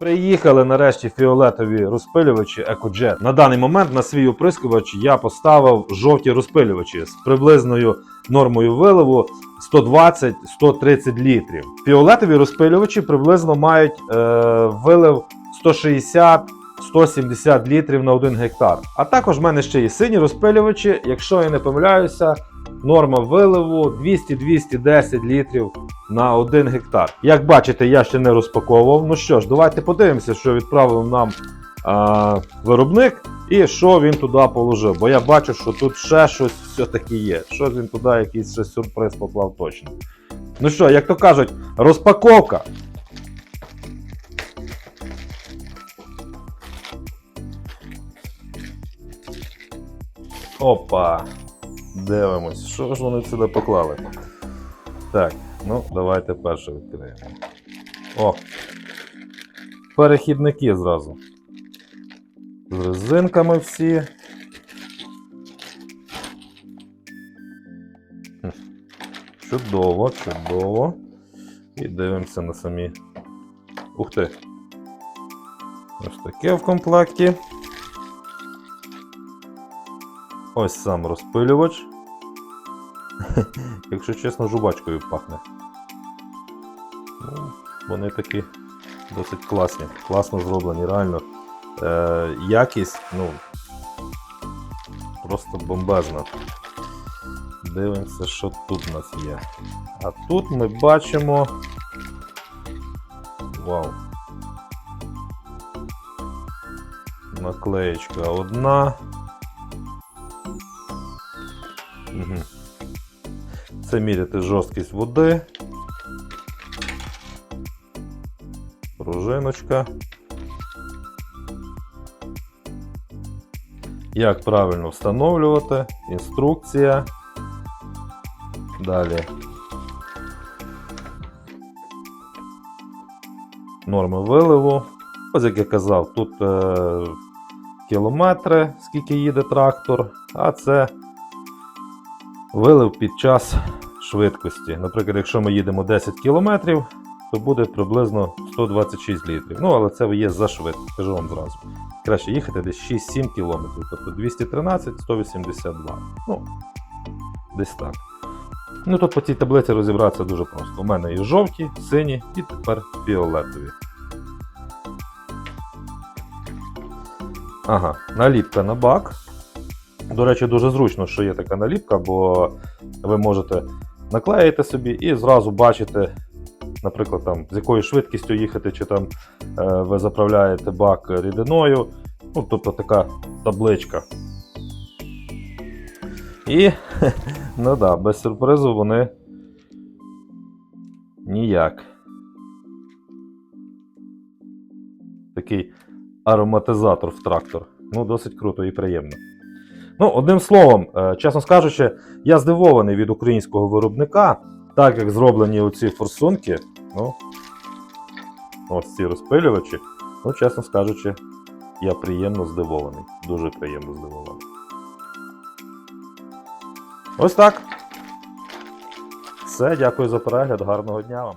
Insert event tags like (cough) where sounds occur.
Приїхали нарешті фіолетові розпилювачі EcoJet. На даний момент на свій оприскувач я поставив жовті розпилювачі з приблизною нормою виливу 120-130 літрів. Фіолетові розпилювачі приблизно мають е, вилив 160-170 літрів на 1 гектар. А також в мене ще є сині розпилювачі, якщо я не помиляюся, норма виливу 200-210 літрів на 1 гектар. Як бачите, я ще не розпаковував. Ну що ж, давайте подивимося, що відправив нам а, виробник і що він туди положив. Бо я бачу, що тут ще щось все-таки є. Що він туди якийсь ще сюрприз поклав точно. Ну що, як то кажуть, розпаковка. Опа. Дивимось, що ж вони сюди поклали. Так, ну давайте перше відкриємо. О! Перехідники зразу. З резинками всі. Чудово, чудово. І дивимося на самі. Ух ти! Ось таке в комплекті. Ось сам розпилювач. (laughs) Якщо чесно, жувачкою пахне. Ну, вони такі досить класні, класно зроблені, реально. Е, якість, ну, просто бомбезна. Дивимося, що тут у нас є. А тут ми бачимо. Вау. Наклеєчка одна. Угу. Це міряти жорсткість води. Пружиночка. Як правильно встановлювати, інструкція. Далі. Норми виливу. Ось як я казав, тут е, кілометри, скільки їде трактор, а це вилив під час швидкості. Наприклад, якщо ми їдемо 10 км, то буде приблизно 126 літрів. Ну, але це є за швидко, кажу вам зразу. Краще їхати десь 6-7 км, тобто 213, 182. Ну, десь так. Ну тут по цій таблиці розібратися дуже просто. У мене є жовті, сині і тепер фіолетові. Ага, наліпка на бак. До речі, дуже зручно, що є така наліпка, бо ви можете наклеїти собі і зразу бачите, наприклад, там, з якою швидкістю їхати, чи там е, ви заправляєте бак рідиною. Ну, тобто така табличка. І, (laughs) ну да, без сюрпризу вони ніяк. Такий ароматизатор в трактор. Ну, досить круто і приємно. Ну, одним словом, е, чесно скажучи, я здивований від українського виробника, так як зроблені оці форсунки, ну, ось ці розпилювачі, ну, чесно скажучи, я приємно здивований. Дуже приємно здивований. Ось так. Все, дякую за перегляд, гарного дня вам.